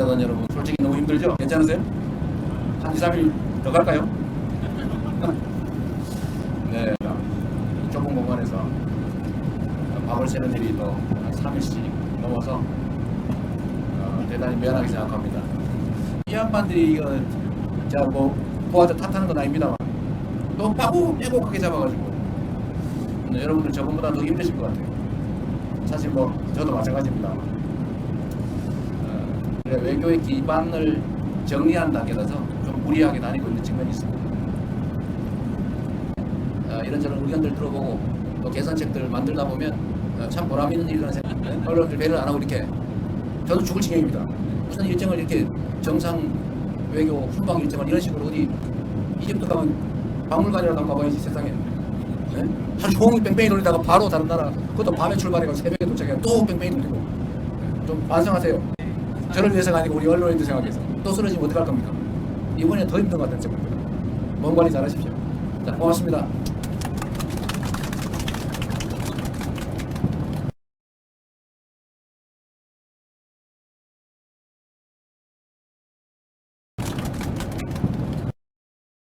시청자단 여러분 솔직히 너무 힘들죠? 괜찮으세요? 한 2, 3일 더 갈까요? 네, 이 좁은 공간에서 밥을 새는 일이 또한 3일씩 넘어서 어, 대단히 미안하게 생각합니다. 이 양반들이 이거 자뭐 보아서 탓하는 건 아닙니다만 너무 빠고 빼곡하게 잡아가지고 네, 여러분들 저번보다 더 힘드실 것 같아요. 사실 뭐 저도 마찬가지입니다. 외교의 기반을 정리하는 단계라서 좀 무리하게 다니고 있는 측면이 있습니다. 어, 이런저런 의견들 들어보고 또 개선책들 만들다 보면 어, 참 보람 있는 일이라는 생각. 언론들 배를 안 하고 이렇게 저도 죽을 지경입니다. 무슨 일정을 이렇게 정상 외교 순방 일정을 이런 식으로 어디 이집트 가면 박물관이라도 가봐야지 세상에. 네? 하루 종일 뺑뺑이 돌리다가 바로 다른 나라 그것도 밤에 출발해서 새벽에 도착해 또 뺑뺑이 돌리고 네, 좀 반성하세요. 저를 위해서가 아니고 우리 언론인들 생각해서 또 쓰러지면 어떡할 겁니까? 이번에 더 힘든 것 같아요. 정말. 몸 관리 잘하십시오. 자 고맙습니다.